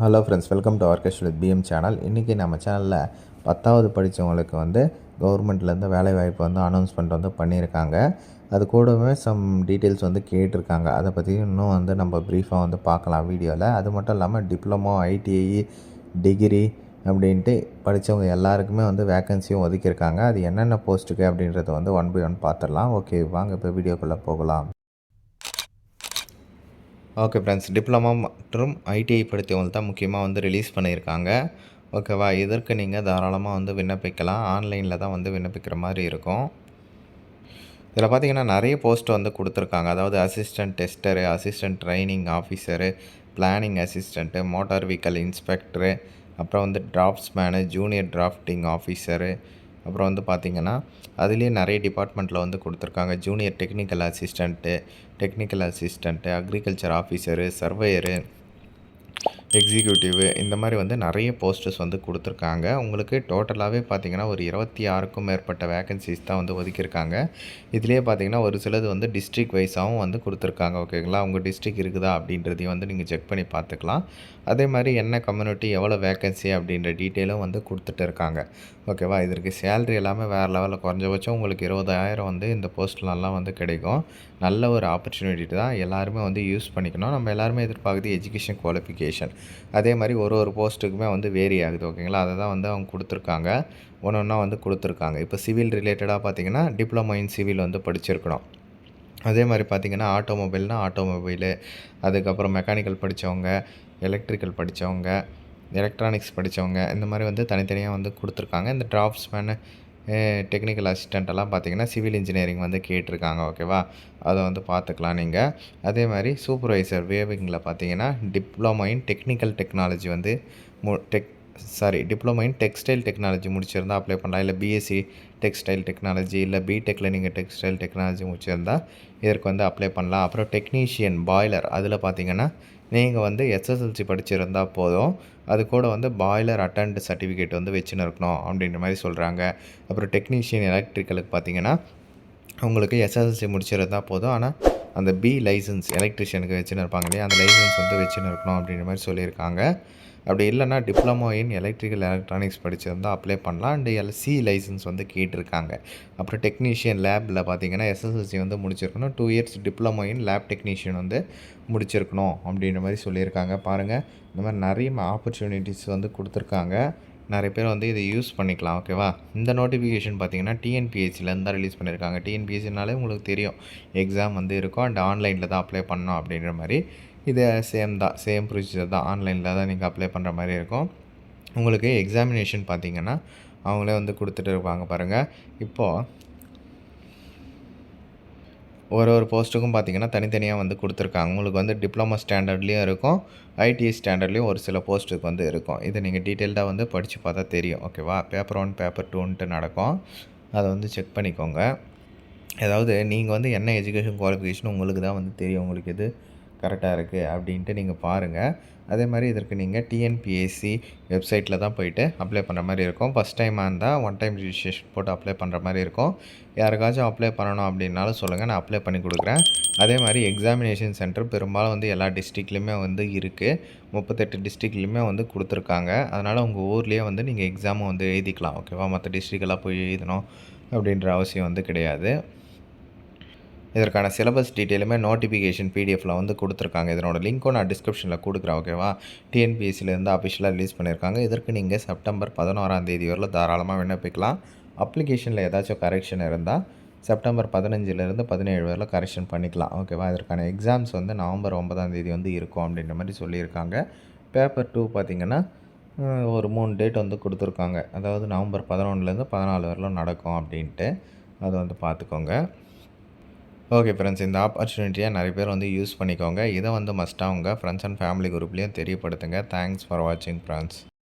Hello friends welcome to ஆர்கெஸ்ட் with PM channel இன்றைக்கி நம்ம சேனலில் பத்தாவது படித்தவங்களுக்கு வந்து கவர்மெண்ட்லேருந்து வேலைவாய்ப்பு வந்து அனௌன்ஸ்மெண்ட் வந்து பண்ணியிருக்காங்க. அது கூடவே சம் டீட்டெயில்ஸ் வந்து கேட்டிருக்காங்க. அதை பற்றி இன்னும் வந்து நம்ம ப்ரீஃபாக வந்து பார்க்கலாம் வீடியோவில் அது மட்டும் இல்லாமல் டிப்ளமோ ஐடிஐ டிகிரி அப்படின்ட்டு படித்தவங்க எல்லாருக்குமே வந்து வேக்கன்சியும் ஒதுக்கியிருக்காங்க. அது என்னென்ன போஸ்ட்டுக்கு அப்படின்றத வந்து ஒன் பை ஒன் பார்த்துடலாம். ஓகே வாங்க இப்போ வீடியோக்குள்ளே போகலாம். ஓகே ஃப்ரெண்ட்ஸ் டிப்ளமோ மற்றும் ஐடிஐ படித்தவங்க தான் முக்கியமாக வந்து ரிலீஸ் பண்ணியிருக்காங்க. ஓகேவா இதற்கு நீங்கள் தாராளமாக வந்து விண்ணப்பிக்கலாம். ஆன்லைனில் தான் வந்து விண்ணப்பிக்கிற மாதிரி இருக்கும். இதில் பார்த்தீங்கன்னா நிறைய போஸ்ட் வந்து கொடுத்துருக்காங்க. அதாவது assistant tester assistant training officer planning assistant motor vehicle inspector அப்புறம் வந்து டிராஃப்ட்ஸ்மேனு ஜூனியர் டிராஃப்டிங் ஆஃபீஸரு அப்புறம் வந்து பார்த்திங்கன்னா அதுலேயே நிறைய டிபார்ட்மெண்ட்டில் வந்து கொடுத்துருக்காங்க. Junior technical assistant technical assistant agriculture officer surveyor executive இந்த மாதிரி வந்து நிறைய போஸ்டர்ஸ் வந்து கொடுத்துருக்காங்க. உங்களுக்கு டோட்டலாகவே பார்த்தீங்கன்னா ஒரு இருபத்தி ஆறுக்கும் மேற்பட்ட வேகன்சிஸ் தான் வந்து ஒதுக்கியிருக்காங்க. இதுலேயே பார்த்தீங்கன்னா ஒரு சிலது வந்து டிஸ்ட்ரிக் வைஸாகவும் வந்து கொடுத்துருக்காங்க. ஓகேங்களா? உங்கள் டிஸ்ட்ரிக் இருக்குதா அப்படின்றதையும் வந்து நீங்கள் செக் பண்ணி பார்த்துக்கலாம். அதே மாதிரி என்ன கம்யூனிட்டி எவ்வளோ வேகன்சி அப்படின்ற டீட்டெயிலும் வந்து கொடுத்துட்டு இருக்காங்க. ஓகேவா? இதற்கு சேல்ரி எல்லாமே வேறு லெவலில் குறைஞ்சபட்சம் உங்களுக்கு இருபதாயிரம் வந்து இந்த போஸ்ட்லலாம் வந்து கிடைக்கும். நல்ல ஒரு ஆப்பர்ச்சுனிட்டி தான் எல்லாருமே வந்து யூஸ் பண்ணிக்கணும். நம்ம எல்லாருமே எதிர்பார்க்குறது எஜுகேஷன் குவாலிஃபிகேஷன். அதே மாதிரி ஒரு ஒரு போஸ்ட்டுக்குமே வந்து வேரி ஆகுது ஓகேங்களா அதை தான் வந்து அவங்க கொடுத்துருக்காங்க. ஒன்று ஒன்றா வந்து கொடுத்துருக்காங்க. இப்போ சிவில் ரிலேட்டடாக பார்த்தீங்கன்னா டிப்ளமோ இன் சிவில் வந்து படிச்சிருக்கணும். அதே மாதிரி பார்த்திங்கன்னா ஆட்டோமொபைல்னால் ஆட்டோமொபைலு அதுக்கப்புறம் மெக்கானிக்கல் படித்தவங்க எலக்ட்ரிக்கல் படித்தவங்க எலக்ட்ரானிக்ஸ் படித்தவங்க இந்த மாதிரி வந்து தனித்தனியாக வந்து கொடுத்துருக்காங்க. இந்த டிராஃப்ட்ஸ்மேனு டெக்னிக்கல் அசிஸ்டண்ட்டெல்லாம் பார்த்தீங்கன்னா சிவில் இன்ஜினியரிங் வந்து கேட்டிருக்காங்க ஓகேவா அதை வந்து பார்த்துக்கலாம் நீங்கள் அதே மாதிரி சூப்பர்வைசர் வேவிங்கில் பார்த்தீங்கன்னா டிப்ளமோ இன் டெக்னிக்கல் டெக்னாலஜி வந்து மு tech sorry diploma in textile technology முடிச்சிருந்தா அப்ளை பண்ணலாம். இல்லை பிஎஸ்சி டெக்ஸ்டைல் டெக்னாலஜி இல்லை பிடெக்கில் நீங்கள் டெக்ஸ்டைல் டெக்னாலஜி முடிச்சிருந்தால் இதற்கு வந்து அப்ளை பண்ணலாம். அப்புறம் டெக்னீஷியன் பாய்லர் அதில் பார்த்தீங்கன்னா நீங்கள் வந்து எஸ்எஸ்எல்சி படிச்சிருந்தால் போதும். அது கூட வந்து பாய்லர் அட்டன்ட் சர்டிஃபிகேட் வந்து வச்சுன்னு இருக்கணும் அப்படின்ற மாதிரி சொல்கிறாங்க அப்புறம் டெக்னீஷியன் எலக்ட்ரிக்கலுக்கு பார்த்தீங்கன்னா உங்களுக்கு எஸ்எஸ்எல்சி முடிச்சிருந்தால் போதும். ஆனால் அந்த பி லைசன்ஸ் எலக்ட்ரிஷியனுக்கு வச்சுன்னு இருப்பாங்க இல்லையா? அந்த லைசன்ஸ் வந்து வச்சுன்னு இருக்கணும் அப்படின்ற மாதிரி சொல்லியிருக்காங்க. அப்படி இல்லைனா டிப்ளமோ இன் எலக்ட்ரிக்கல் எலக்ட்ரானிக்ஸ் படிச்சிருந்தால் அப்ளை பண்ணலாம். அண்டு எல்சி லைசன்ஸ் வந்து கேட்டிருக்காங்க. அப்புறம் டெக்னீஷியன் லேபில் பார்த்தீங்கன்னா எஸ்எஸ்எல்சி வந்து முடிச்சிருக்கணும். Two years diploma in lab technician வந்து முடிச்சிருக்கணும் அப்படின்ற மாதிரி சொல்லியிருக்காங்க. பாருங்கள் இந்த மாதிரி நிறைய ஆப்பர்ச்சுனிட்டிஸ் வந்து கொடுத்துருக்காங்க. நிறைய பேர் வந்து இதை யூஸ் பண்ணிக்கலாம் ஓகேவா இந்த நோட்டிஃபிகேஷன் பார்த்தீங்கன்னா டிஎன்பிஎஸ்சிலேருந்து தான் ரிலீஸ் பண்ணியிருக்காங்க. டிஎன்பிஎஸ்சினாலே உங்களுக்கு தெரியும். எக்ஸாம் வந்து இருக்கும். அண்ட் ஆன்லைனில் தான் அப்ளை பண்ணோம் அப்படின்ற மாதிரி. இது சேம் தான். சேம் ப்ரொசீஜர் தான். ஆன்லைனில் தான் நீங்கள் அப்ளை பண்ணுற மாதிரி இருக்கும். உங்களுக்கு எக்ஸாமினேஷன் பார்த்தீங்கன்னா அவங்களே வந்து கொடுத்துட்டு இருப்பாங்க பாருங்கள் இப்போது ஒரு ஒரு போஸ்ட்டுக்கும் பார்த்தீங்கன்னா தனித்தனியாக வந்து கொடுத்துருக்காங்க. உங்களுக்கு வந்து டிப்ளமோ ஸ்டாண்டர்ட்லேயும் இருக்கும். ஐடிஐ ஸ்டாண்டர்ட்லேயும் ஒரு சில போஸ்ட்டுக்கு வந்து இருக்கும். இதை நீங்கள் டீட்டெயில்டாக வந்து படித்து பார்த்தா தெரியும். ஓகேவா பேப்பர் ஒன் பேப்பர் டூன்ட்டு நடக்கும். அதை வந்து செக் பண்ணிக்கோங்க. அதாவது நீங்கள் வந்து என்ன எஜுகேஷன் குவாலிஃபிகேஷன் உங்களுக்கு தான் வந்து தெரியும். உங்களுக்கு எது கரெக்டாக இருக்குது அப்படின்ட்டு நீங்கள் பாருங்கள். அதே மாதிரி இதற்கு நீங்கள் டிஎன்பிஎஸ்சி வெப்சைட்டில் தான் போயிட்டு அப்ளை பண்ணுற மாதிரி இருக்கும். ஃபஸ்ட் டைமாக இருந்தால் ஒன் டைம் ரிஜிஸ்ட்ரேஷன் போட்டு அப்ளை பண்ணுற மாதிரி இருக்கும். யாருக்காச்சும் அப்ளை பண்ணணும் அப்படின்னாலும் சொல்லுங்கள் நான் அப்ளை பண்ணி கொடுக்குறேன். அதே மாதிரி எக்ஸாமினேஷன் சென்டர் பெரும்பாலும் வந்து எல்லா டிஸ்ட்ரிக்ட்லேயுமே வந்து இருக்குது. முப்பத்தெட்டு டிஸ்ட்ரிக்ட்லேயுமே வந்து கொடுத்துருக்காங்க. அதனால் உங்கள் ஊர்லேயே வந்து நீங்கள் எக்ஸாமும் வந்து எழுதிக்கலாம் ஓகேவா மற்ற டிஸ்ட்ரிக்டெல்லாம் போய் எழுதணும் அப்படின்ற அவசியம் வந்து கிடையாது. இதற்கான சிலபஸ் டீட்டெயிலுமே நோட்டிஃபிகேஷன் பிடிஎஃபில் வந்து கொடுத்துருக்காங்க. இதனோட லிங்க்கும் நான் டிஸ்கிரிப்ஷனில் கொடுக்குறேன் ஓகேவா டிஎன்பிஎஸ்சிலேருந்து அஃபிஷியலாக ரிலீஸ் பண்ணியிருக்காங்க. இதற்கு நீங்கள் செப்டம்பர் பதினோராம் தேதி வரல தாராளமாக விண்ணப்பிக்கலாம். அப்ளிகேஷனில் ஏதாச்சும் கரெக்ஷன் இருந்தால் செப்டம்பர் பதினஞ்சிலேருந்து பதினேழு வரையில் கரெக்ஷன் பண்ணிக்கலாம் ஓகேவா இதற்கான எக்ஸாம்ஸ் வந்து நவம்பர் ஒன்பதாம் தேதி வந்து இருக்கும் அப்படின்ற மாதிரி சொல்லியிருக்காங்க. பேப்பர் டூ பார்த்திங்கன்னா ஒரு மூணு டேட் வந்து கொடுத்துருக்காங்க. அதாவது நவம்பர் பதினொன்றுலேருந்து பதினாலு வரையிலும் நடக்கும் அப்படின்ட்டு. அதை வந்து பார்த்துக்கோங்க. ஓகே ஃப்ரெண்ட்ஸ் இந்த ஆப்பர்ச்சுனிட்டியை நிறைய பேர் வந்து யூஸ் பண்ணிக்கோங்க. இதை வந்து மஸ்ட்டாக உங்கள் ஃப்ரெண்ட்ஸ் அண்ட் ஃபேமிலி குரூப்லேயும் தெரியப்படுத்துங்க. தேங்க்ஸ் ஃபார் வாட்சிங் ஃப்ரெண்ட்ஸ்